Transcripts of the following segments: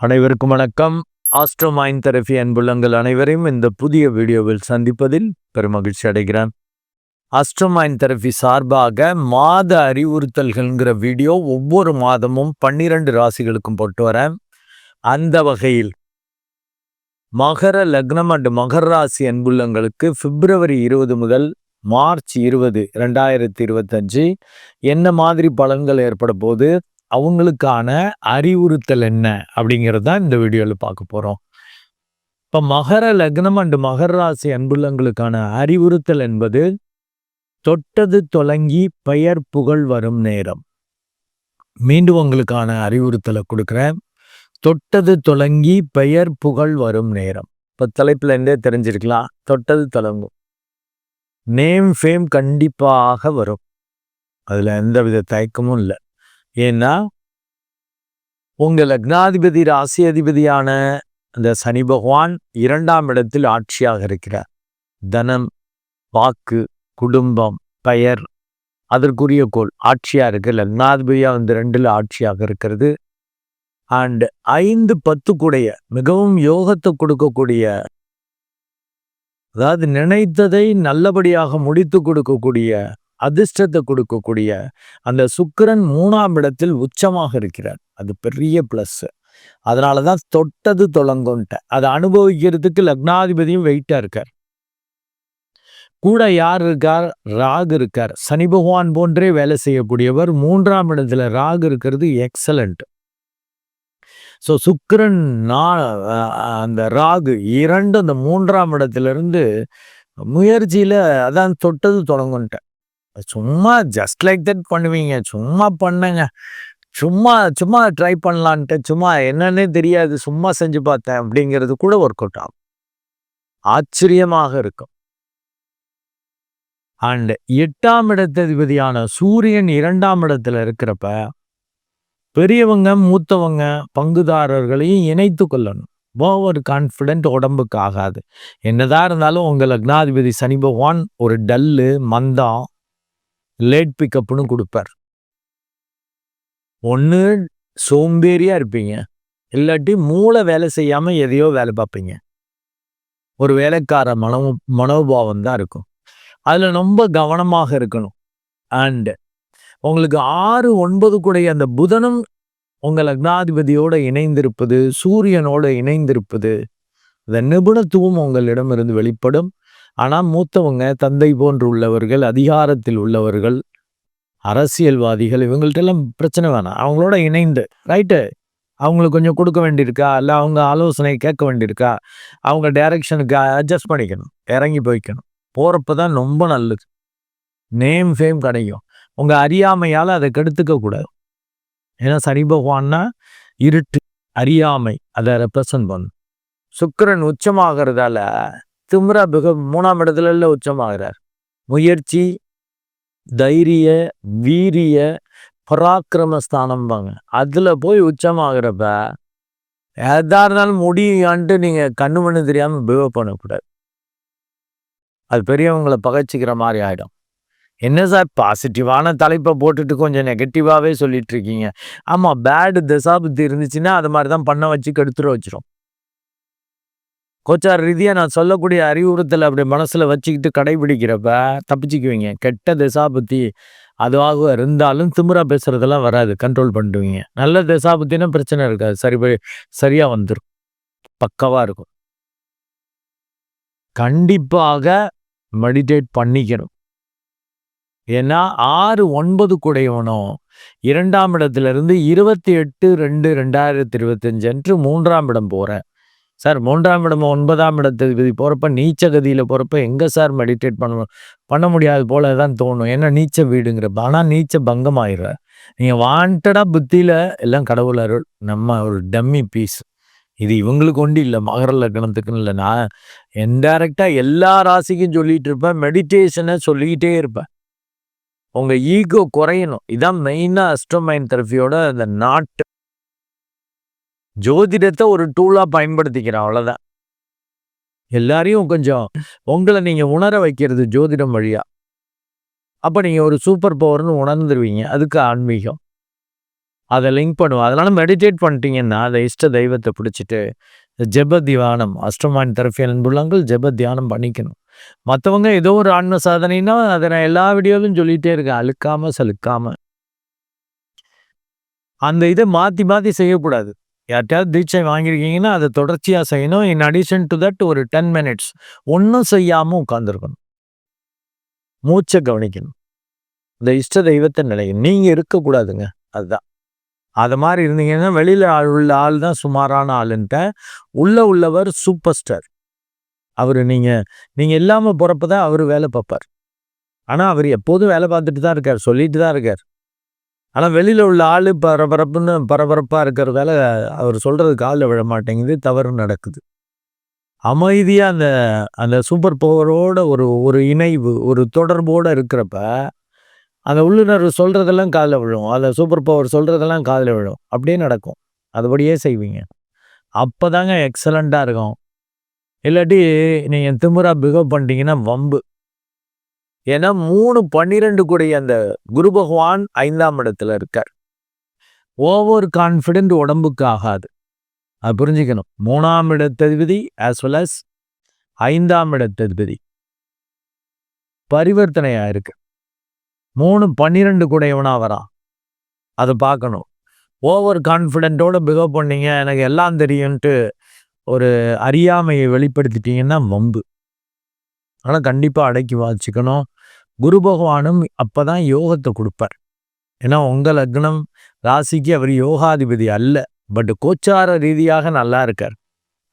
அனைவருக்கும் வணக்கம். ஆஸ்ட்ரோமைன் தெரபி அன்புள்ளங்கள் அனைவரையும் இந்த புதிய வீடியோவில் சந்திப்பதில் பெருமகிழ்ச்சி அடைகிறேன். ஆஸ்ட்ரோமைன் தெரபி சார்பாக மாத அறிவுறுத்தல்கள்ங்கிற வீடியோ ஒவ்வொரு மாதமும் பன்னிரண்டு ராசிகளுக்கும் போட்டு வரேன். அந்த வகையில் மகர லக்னம் அண்ட் மகர ராசி அன்புள்ளங்களுக்கு பிப்ரவரி இருபது முதல் மார்ச் இருபது ரெண்டாயிரத்தி இருபத்தஞ்சு என்ன மாதிரி பலன்கள் ஏற்பட போது அவங்களுக்கான அறிவுறுத்தல் என்ன அப்படிங்கிறது தான் இந்த வீடியோவில் பார்க்க போகிறோம் இப்போ மகர லக்னம் அண்டு மகர ராசி அன்புள்ளங்களுக்கான அறிவுறுத்தல் என்பது தொட்டது தொலங்கி பெயர் புகழ் வரும் நேரம். மீண்டும் உங்களுக்கான அறிவுறுத்தலை கொடுக்குறேன். தொட்டது தொலங்கி பெயர் புகழ் வரும் நேரம். இப்போ தலைப்பில் இருந்தே தெரிஞ்சிருக்கலாம். தொட்டது தொடங்கும். நேம் ஃபேம் கண்டிப்பாக வரும். அதில் எந்த வித தயக்கமும் இல்லை. ஏன்னா உங்க லக்னாதிபதி ராசி அதிபதியான அந்த சனி பகவான் இரண்டாம் இடத்தில் ஆட்சியாக இருக்கிறார். தனம் வாக்கு குடும்பம் பெயர் அதற்குரிய கோள் ஆட்சியா இருக்கு. லக்னாதிபதியா வந்து ரெண்டுல ஆட்சியாக இருக்கிறது. அண்ட் ஐந்து பத்து கூடைய மிகவும் யோகத்தை கொடுக்கக்கூடிய அதாவது நினைத்ததை நல்லபடியாக முடித்து கொடுக்கக்கூடிய அதிர்ஷ்டத்தை கொடுக்கக்கூடிய அந்த சுக்கிரன் மூணாம் இடத்தில் உச்சமாக இருக்கிறார். அது பெரிய பிளஸ் அதனால தான் தொட்டது தொடங்கும்ட்ட அதை அனுபவிக்கிறதுக்கு லக்னாதிபதியும் வெயிட்டா இருக்கார். கூட யார் இருக்கார்? ராகு இருக்கார். சனி பகவான் போன்றே வேலை செய்யக்கூடியவர் மூன்றாம் இடத்துல ராகு இருக்கிறது எக்ஸலண்ட் ஸோ சுக்கிரன் நான் அந்த ராகு இரண்டு அந்த மூன்றாம் இடத்துல இருந்து முயற்சியில அதான் தொட்டது தொடங்குன்ட்டேன் சும்மா ஜஸ்ட் லைக் தட் பண்ணுவீங்க. சும்மா பண்ணுங்க. சும்மா சும்மா ட்ரை பண்ணலான்ட்டு சும்மா என்னன்னே தெரியாது சும்மா செஞ்சு பார்த்தேன் அப்படிங்கிறது கூட ஒர்க் அவுட் ஆகும். ஆச்சரியமாக இருக்கும். அண்ட் எட்டாம் இடத்ததிபதியான சூரியன் இரண்டாம் இடத்துல இருக்கிறப்ப பெரியவங்க மூத்தவங்க பங்குதாரர்களையும் இணைத்து கொள்ளணும். ஓவர் கான்ஃபிடென்ட் உடம்புக்கு ஆகாது. என்னதான் இருந்தாலும் உங்கள் லக்னாதிபதி சனி பகவான் ஒரு டல்லு மந்தம் லேட் பிக்கப்னு கொடுப்பார். ஒன்று சோம்பேறியா இருப்பீங்க. இல்லாட்டி மூளை வேலை செய்யாமல் எதையோ வேலை பார்ப்பீங்க. ஒரு வேலைக்கார மனோ மனோபாவம் தான் இருக்கும். அதில் ரொம்ப கவனமாக இருக்கணும். அண்டு உங்களுக்கு ஆறு ஒன்பது கூடைய அந்த புதனும் உங்கள் அக்னாதிபதியோடு இணைந்திருப்பது சூரியனோட இணைந்திருப்பது இந்த நிபுணத்துவம் உங்களிடமிருந்து வெளிப்படும். ஆனால் மூத்தவங்க தந்தை போன்று உள்ளவர்கள் அதிகாரத்தில் உள்ளவர்கள் அரசியல்வாதிகள் இவங்கள்ட்டெல்லாம் பிரச்சனை வேணாம். அவங்களோட இணைந்து ரைட்டு அவங்களுக்கு கொஞ்சம் கொடுக்க வேண்டியிருக்கா? இல்லை அவங்க ஆலோசனை கேட்க வேண்டியிருக்கா? அவங்க டைரக்ஷனுக்கு அட்ஜஸ்ட் பண்ணிக்கணும் இறங்கி போய்க்கணும். போகிறப்ப தான் ரொம்ப நல்லது. நேம் ஃபேம் கிடைக்கும். உங்கள் அறியாமையால் அதை கெடுத்துக்க கூடாது. ஏன்னா சனி பகவான்னா இருட்டு அறியாமை அதை ரெப்ரசன்ட் பண்ணும். சுக்கரன் உச்சமாகிறதால திம்ரா மிக மூணாம் இடத்துல உச்சமாகிறார். முயற்சி தைரிய வீரிய பராக்கிரம ஸ்தானம்பாங்க அதில் போய் உச்சமாகிறப்ப எதா இருந்தாலும் முடியான்ட்டு நீங்கள் கண்ணு மண்ணு தெரியாமல் பிஹேவ் பண்ணக்கூடாது. அது பெரியவங்களை பகைச்சிக்கிற மாதிரி ஆகிடும் என்ன சார் பாசிட்டிவான தலைப்பை போட்டுட்டு கொஞ்சம் நெகட்டிவாகவே சொல்லிட்டு இருக்கீங்க. ஆமாம் பேடு தசாபுத்தி இருந்துச்சுன்னா அது மாதிரி தான் பண்ண வச்சு கெடுத்துட வச்சிரும். கோச்சார் ரீதியாக நான் சொல்லக்கூடிய அறிவுறுத்தல் அப்படி மனசில் வச்சுக்கிட்டு கடைபிடிக்கிறப்ப தப்பிச்சுக்குவீங்க. கெட்ட திசாபுத்தி அதுவாக இருந்தாலும் திமுறா பேசுறதெல்லாம் வராது. கண்ட்ரோல் பண்ணிடுவீங்க. நல்ல திசாபுத்தினா பிரச்சனை இருக்காது. சரி சரியாக வந்துடும் பக்கவாக இருக்கும். கண்டிப்பாக மெடிடேட் பண்ணிக்கணும். ஏன்னா ஆறு ஒன்பது குடையவனும் இரண்டாம் இடத்துலேருந்து இருபத்தி எட்டு ரெண்டு ரெண்டாயிரத்தி இருபத்தஞ்சு அன்று மூன்றாம் இடம் போகிறேன் சார் மூன்றாம் இடம் ஒன்பதாம் இடத்தை போகிறப்ப நீச்ச கதியில் போகிறப்ப எங்கே சார் மெடிடேட் பண்ண பண்ண முடியாது போல தான் தோணும். ஏன்னா நீச்ச வீடுங்கிறப்ப. ஆனால் நீச்ச பங்கம் ஆயிடுற நீங்கள் வாண்டடாக புத்தியில் எல்லாம் கடவுள் அருள். நம்ம ஒரு டம்மி பீஸ் இது இவங்களுக்கு ஒன்று இல்லை. மகர லக்னத்துக்குன்னு இல்லை. நான் இன்டைரக்டாக எல்லா ராசிக்கும் சொல்லிகிட்டு இருப்பேன். மெடிடேஷனை சொல்லிக்கிட்டே இருப்பேன். உங்கள் ஈகோ குறையணும். இதான் மெயினாக அஸ்ட்ரோமைன் தெரப்பியோட அந்த நாட்டு ஜோதிடத்தை ஒரு டூலாக பயன்படுத்திக்கிறேன் அவ்வளோதான் எல்லாரையும் கொஞ்சம் உங்களை நீங்கள் உணர வைக்கிறது ஜோதிடம் வழியாக அப்போ நீங்கள் ஒரு சூப்பர் பவர்னு உணர்ந்துருவீங்க அதுக்கு ஆன்மீகம். அதை லிங்க் பண்ணுவோம் அதனால் மெடிடேட் பண்ணிட்டீங்கன்னா அதை இஷ்ட தெய்வத்தை பிடிச்சிட்டு ஜெப தியானம் அஷ்டமான் தெரப்பி அன்புள்ளங்கள் ஜெப தியானம் பண்ணிக்கணும். மற்றவங்க ஏதோ ஒரு ஆன்ம சாதனைனா அதை நான் எல்லா வீடியோவிலும் சொல்லிகிட்டே இருக்கேன் அழுக்காமல் சலுக்காமல் அந்த இதை மாற்றி மாற்றி செய்யக்கூடாது. யார்கிட்டயாவது தீட்சை வாங்கியிருக்கீங்கன்னா அதை தொடர்ச்சியாக செய்யணும். இன் அடிஷன் டு தட் ஒரு டென் மினிட்ஸ் ஒன்றும் செய்யாமல் உட்காந்துருக்கணும் மூச்சை கவனிக்கணும். இந்த இஷ்ட தெய்வத்தை நிலையும் நீங்கள் இருக்கக்கூடாதுங்க. அதுதான். அது மாதிரி இருந்தீங்கன்னா வெளியில் உள்ள ஆள் தான் சுமாரான ஆளுன்ட்ட உள்ளே உள்ளவர் சூப்பர் ஸ்டார். அவர் நீங்கள் நீங்கள் இல்லாமல் போகிறப்ப தான் அவர் வேலை பார்ப்பார். ஆனால் அவர் எப்போதும் வேலை பார்த்துட்டு தான் இருக்கார் சொல்லிட்டு தான் இருக்கார். ஆனால் வெளியில் உள்ள ஆள் பரபரப்புன்னு பரபரப்பாக இருக்கிறதால அவர் சொல்கிறது காலில் விழ மாட்டேங்குது தவறு நடக்குது. அமைதியாக அந்த அந்த சூப்பர் பவரோட ஒரு ஒரு இணைவு ஒரு தொடர்போடு இருக்கிறப்ப அந்த உள்ளுணர்வு சொல்கிறதெல்லாம் காதில் விழும். அந்த சூப்பர் பவர் சொல்கிறதெல்லாம் காதில் விழும். அப்படியே நடக்கும். அதுபடியே செய்வீங்க. அப்போ தாங்க எக்ஸலண்ட்டாக இருக்கும். இல்லாட்டி நீங்கள் திமுறா பிகவ் பண்ணிட்டீங்கன்னா வம்பு. ஏன்னா மூணு பன்னிரெண்டு கூடிய அந்த குரு பகவான் ஐந்தாம் இடத்துல இருக்கார். ஓவர் கான்ஃபிடென்ட் உடம்புக்கு ஆகாது. அது புரிஞ்சுக்கணும். மூணாம் இடத்ததிபதி ஆஸ் வெல் அஸ் ஐந்தாம் இடத்ததிபதி. பரிவர்த்தனையாக இருக்கு. மூணு பன்னிரெண்டு கூடையவனாக வரான் அதை பார்க்கணும். ஓவர் கான்ஃபிடென்ட்டோட பிகவ் பண்ணீங்க. எனக்கு எல்லாம் தெரியும்ன்ட்டு ஒரு அறியாமையை வெளிப்படுத்திட்டீங்கன்னா வம்பு. ஆனால் கண்டிப்பாக அடக்கி வாச்சிக்கணும் குரு பகவானும் அப்போ தான் யோகத்தை கொடுப்பார். ஏன்னா உங்கள் லக்னம் ராசிக்கு அவர் யோகாதிபதி அல்ல பட் கோச்சார ரீதியாக நல்லா இருக்கார்.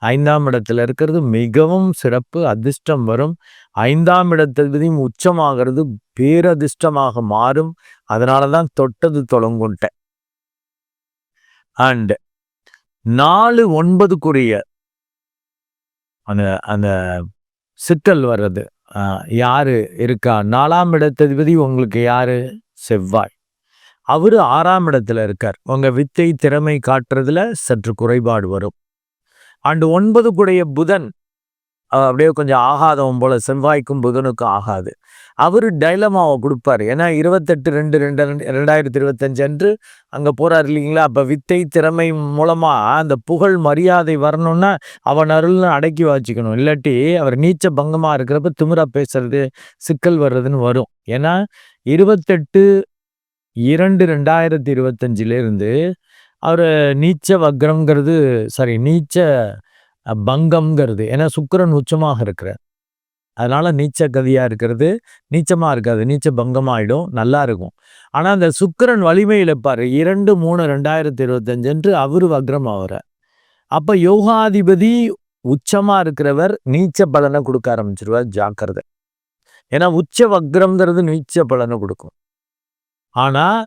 ஐந்தாம் இடத்துல இருக்கிறது மிகவும் சிறப்பு அதிர்ஷ்டம் வரும். ஐந்தாம் இடத்ததிபதியும் உச்சமாகிறது பேரதிர்ஷ்டமாக மாறும். அதனால தான் தொட்டது தொடங்குன்ட்டேன் அண்டு நாலு ஒன்பதுக்குரிய அந்த அந்த சிக்கல் வர்றது. யார் இருக்கா? நாலாம் இடத்ததிபதி உங்களுக்கு யார்? செவ்வாய். அவர் ஆறாம் இடத்துல இருக்கார். உங்கள் வித்தை திறமை காட்டுறதுல சற்று குறைபாடு வரும். அண்டு ஒன்பது கூடைய புதன் அப்படியே கொஞ்சம் ஆகாதவன் போல செவ்வாய்க்கும் புதனுக்கும் ஆகாது. அவர் டைலமாவை கொடுப்பாரு. ஏன்னா இருபத்தெட்டு ரெண்டு ரெண்டு ரெண்டாயிரத்தி இருபத்தஞ்சு அன்று அங்கே போகிறார் இல்லைங்களா? அப்போ வித்தை திறமை மூலமாக அந்த புகழ் மரியாதை வரணும்னா அவன் அருள்னு அடக்கி வச்சுக்கணும். இல்லாட்டி அவர் நீச்ச பங்கமாக இருக்கிறப்ப திமுறா பேசுறது சிக்கல் வர்றதுன்னு வரும். ஏன்னா இருபத்தெட்டு இரண்டு ரெண்டாயிரத்தி இருபத்தஞ்சிலேருந்து அவர் நீச்ச வக்ரங்கிறது சாரி நீச்ச பங்கம்ங்கிறது ஏன்னா சுக்கரன் உச்சமாக இருக்கிறார். அதனால் நீச்ச கதியாக இருக்கிறது. நீச்சமாக இருக்காது. நீச்ச பங்கமாகிடும் நல்லா இருக்கும். ஆனால் அந்த சுக்கரன் வலிமையில் பாரு. இரண்டு மூணு ரெண்டாயிரத்தி இருபத்தஞ்சு என்று அவரு வக்ரம் ஆகிற அப்போ யோகாதிபதி உச்சமாக இருக்கிறவர் நீச்ச பலனை கொடுக்க ஆரம்பிச்சிருவார் ஜாக்கிரதை. ஏன்னா உச்ச வக்ரம்ங்கிறது நீச்ச பலனை கொடுக்கும். ஆனால்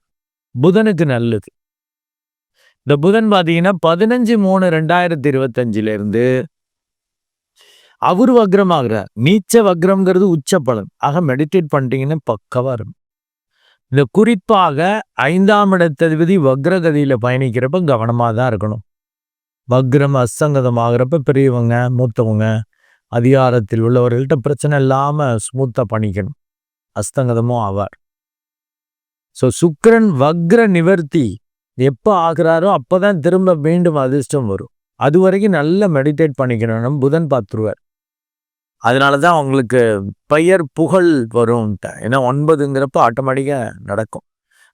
புதனுக்கு நல்லது. இந்த புதன் பார்த்தீங்கன்னா பதினஞ்சு மூணு ரெண்டாயிரத்தி இருபத்தஞ்சிலேருந்து அவர் வக்ரமாகிறார் நீச்ச வக்ரம்ங்கிறது உச்ச பலன். ஆக மெடிடேட் பண்ணிட்டீங்கன்னா பக்கவாக இருக்கும். இந்த குறிப்பாக ஐந்தாம் இடத்ததிபதி வக்ரகதியில் பயணிக்கிறப்ப கவனமாக தான் இருக்கணும். வக்ரம் அஸ்தங்கதம் ஆகிறப்ப பெரியவங்க மூத்தவங்க அதிகாரத்தில் உள்ளவர்கள்ட்ட பிரச்சனை இல்லாமல் ஸ்மூத்தாக பண்ணிக்கணும். அஸ்தங்கதமும் ஆவார். ஸோ சுக்கரன் வக்ர நிவர்த்தி எப்போ ஆகிறாரோ அப்போ தான் திரும்ப மீண்டும் அதிர்ஷ்டம் வரும். அது வரைக்கும் நல்லா மெடிடேட் பண்ணிக்கணும். புதன் பார்த்துருவார். அதனால தான் அவங்களுக்கு பெயர் புகழ் வரும் ஏன்னா ஒன்பதுங்கிறப்ப ஆட்டோமேட்டிக்காக நடக்கும்.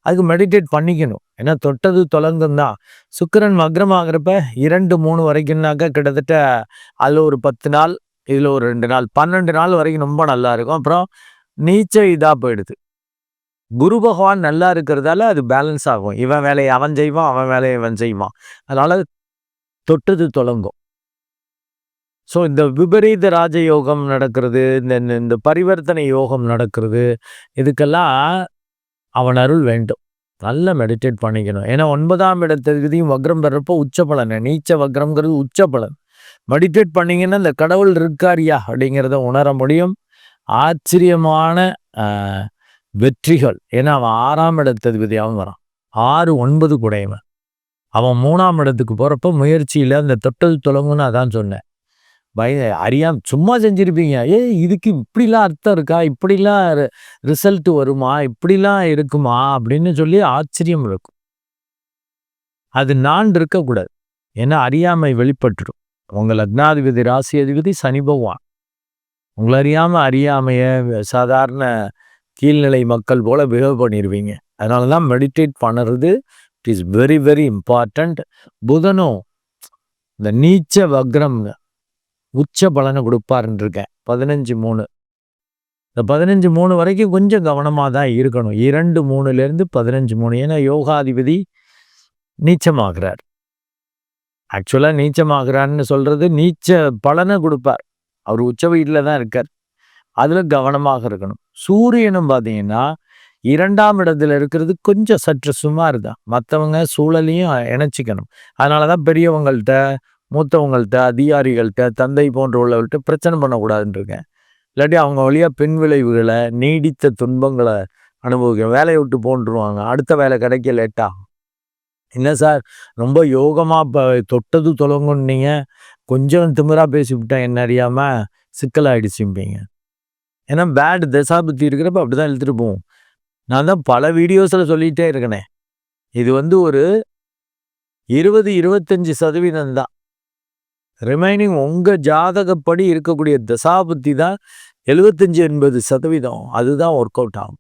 அதுக்கு மெடிடேட் பண்ணிக்கணும். ஏன்னா தொட்டது தொலங்கும் தான் சுக்கரன் வக்ரமாகிறப்ப இரண்டு மூணு வரைக்கும்னாக்கா கிட்டத்தட்ட அதில் ஒரு பத்து நாள் இதில் ஒரு ரெண்டு நாள் பன்னெண்டு நாள் வரைக்கும் ரொம்ப நல்லா இருக்கும். அப்புறம் நீச்ச இதாக போயிடுது. குரு பகவான் நல்லா இருக்கிறதால அது பேலன்ஸ் ஆகும். இவன் வேலையை அவன் செய்வான் அவன் வேலையை இவன் செய்வான். அதனால் தொட்டது தொலங்கும். ஸோ இந்த விபரீத ராஜயோகம் நடக்கிறது இந்த இந்த பரிவர்த்தனை யோகம் நடக்கிறது இதுக்கெல்லாம் அவன் அருள் வேண்டும். நல்லா மெடிடேட் பண்ணிக்கணும். ஏன்னா ஒன்பதாம் இடத்தகுதியும் வக்ரம் பெறப்போ உச்ச பலன் நீச்ச வக்ரம்ங்கிறது உச்ச பலன் மெடிடேட் பண்ணிங்கன்னா இந்த கடவுள் இருக்காரியா அப்படிங்கிறத உணர முடியும். ஆச்சரியமான வெற்றிகள். ஏன்னா அவன் ஆறாம் இடத்ததிபதியாகவும் வரான். ஆறு ஒன்பது குடையவன். அவன் மூணாம் இடத்துக்கு போகிறப்ப முயற்சியில் அந்த தொட்டது தொலங்குன்னு அதான் சொன்னேன். பய அறியாம சும்மா செஞ்சுருப்பீங்க. ஏ இதுக்கு இப்படிலாம் அர்த்தம் இருக்கா? இப்படிலாம் ரிசல்ட் வருமா? இப்படிலாம் இருக்குமா? அப்படின்னு சொல்லி ஆச்சரியம் இருக்கும். அது நான் இருக்கக்கூடாது. ஏன்னா அறியாமை வெளிப்பட்டுடும். உங்கள் லக்னாதிபதி ராசி அதிபதி சனி பகவான். உங்களை அறியாமல் அறியாமையை சாதாரண கீழ்நிலை மக்கள் போல் பிஹேவ் பண்ணிடுவீங்க அதனால தான் மெடிடேட் பண்ணுறது it is very very important புதனும் இந்த நீச்ச வக்ரம்ங்க உச்ச பலனை கொடுப்பாருன்னு இருக்கேன் பதினஞ்சு மூணு. இந்த பதினஞ்சு மூணு வரைக்கும் கொஞ்சம் கவனமாக தான் இருக்கணும். இரண்டு மூணுலேருந்து பதினஞ்சு மூணு. ஏன்னா யோகாதிபதி நீச்சமாகிறார். ஆக்சுவலாக நீச்சமாகிறார்னு சொல்கிறது நீச்ச பலனை கொடுப்பார். அவர் உச்ச வீட்டில் தான் இருக்கார். அதில் கவனமாக இருக்கணும். சூரியனும் பார்த்தீங்கன்னா இரண்டாம் இடத்துல இருக்கிறது கொஞ்சம் சற்று சுமார் தான். மற்றவங்க சூழலையும் இணைச்சிக்கணும். அதனால தான் பெரியவங்கள்ட்ட மூத்தவங்கள்ட்ட அதிகாரிகள்கிட்ட தந்தை போன்ற உள்ளவர்கள்ட்ட பிரச்சனை பண்ணக்கூடாதுன்றிருக்கேன். இல்லாட்டி அவங்க வழியாக பின் விளைவுகளை நீடித்த துன்பங்களை அனுபவிக்க வேலையை விட்டு போன்றுருவாங்க அடுத்த வேலை கிடைக்க லேட்டாகும் என்ன சார்? ரொம்ப யோகமாக இப்போ தொட்டது தொலங்குன்னீங்க கொஞ்சம் திமிராக பேசிவிட்டேன் என்ன அறியாமல் சிக்கலாயிடுச்சும்பிங்க. ஏன்னா பேட் தசாபுத்தி இருக்கிறப்ப அப்படி தான் இழுத்துட்டு போவோம். நான் தான் பல வீடியோஸில் சொல்லிகிட்டே இருக்கனே. இது வந்து ஒரு இருபது இருபத்தஞ்சி சதவீதம் தான் ரிமைனிங் உங்கள் ஜாதகப்படி இருக்கக்கூடிய தசாபுத்தி தான் எழுபத்தஞ்சி எண்பது சதவீதம். அதுதான் ஒர்க் அவுட் ஆகும்.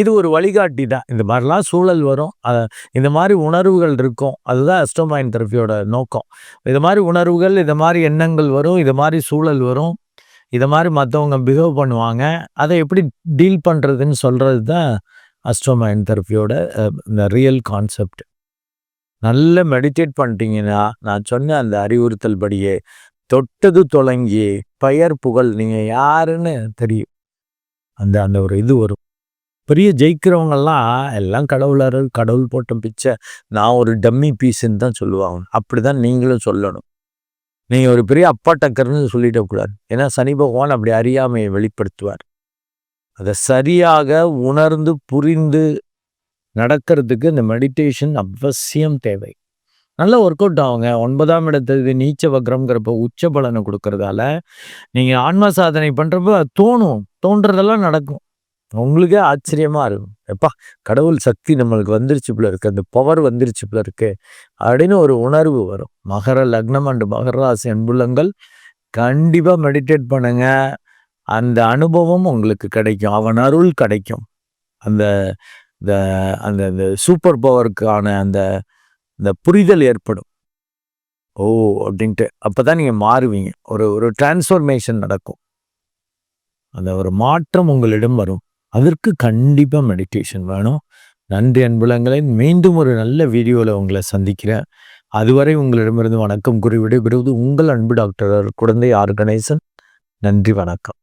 இது ஒரு வழிகாட்டி தான். இந்த மாதிரிலாம் சூழல் வரும். இந்த மாதிரி உணர்வுகள் இருக்கும். அதுதான் அஸ்டோமைன் தெரப்பியோட நோக்கம். இது மாதிரி உணர்வுகள் இது மாதிரி எண்ணங்கள் வரும். இது மாதிரி சூழல் வரும். இதை மாதிரி மற்றவங்க பிஹேவ் பண்ணுவாங்க. அதை எப்படி டீல் பண்ணுறதுன்னு சொல்கிறது தான் அஸ்டோமைன் தெரப்பியோட இந்த ரியல் கான்செப்ட் நல்ல மெடிடேட் பண்ணிட்டீங்கன்னா நான் சொன்ன அந்த அறிவுறுத்தல் படியே தொட்டது தொடங்கி பெயர் புகழ் நீங்கள் யாருன்னு தெரியும். அந்த அந்த ஒரு இது வரும். பெரிய ஜெயிக்கிறவங்கெல்லாம் எல்லாம் கடவுளார் கடவுள் போட்ட பிச்சை நான் ஒரு டம்மி பீஸுன்னு தான் சொல்லுவாங்க. அப்படி தான் நீங்களும் சொல்லணும். நீங்கள் ஒரு பெரிய அப்பா டக்கர்னு சொல்லிடக்கூடாது ஏன்னா சனி பகவான் அப்படி அறியாமையை வெளிப்படுத்துவார். அதை சரியாக உணர்ந்து புரிந்து நடக்கிறதுக்கு இந்த மெடிடேஷன் அவசியம் தேவை. நல்ல ஒர்க் அவுட் ஆகுங்க. ஒன்பதாம் இடத்துக்கு நீச்ச வக்ரம்ங்கிறப்ப உச்ச பலனை கொடுக்கறதால நீங்கள் ஆன்ம சாதனை பண்ணுறப்ப தோணும். தோன்றதெல்லாம் நடக்கும். உங்களுக்கே ஆச்சரியமாக இருக்கும். எப்பா கடவுள் சக்தி நம்மளுக்கு வந்துருச்சு போல அந்த பவர் வந்துருச்சு போல அப்படின்னு ஒரு உணர்வு வரும். மகர லக்னம் அண்டு மகர ராசி அன்புள்ளங்கள் கண்டிப்பாக மெடிடேட் பண்ணுங்க. அந்த அனுபவம் உங்களுக்கு கிடைக்கும். அவன் அருள் கிடைக்கும். அந்த இந்த அந்த இந்த சூப்பர் பவருக்கான அந்த இந்த புரிதல் ஏற்படும். ஓ அப்படின்ட்டு. அப்போ தான் நீங்கள் மாறுவீங்க. ஒரு ஒரு டிரான்ஸ்ஃபர்மேஷன் நடக்கும். அந்த ஒரு மாற்றம் உங்களிடம் வரும். அதற்கு கண்டிப்பாக மெடிடேஷன் வேணும். நன்றி அன்புலங்களை மீண்டும் ஒரு நல்ல வீடியோவில் உங்களை சந்திக்கிறேன். அதுவரை உங்களிடமிருந்து வணக்கம் கூறி விடைபெறுவது உங்கள் அன்பு டாக்டர் குழந்தை ஆர்கனைசன் நன்றி வணக்கம்.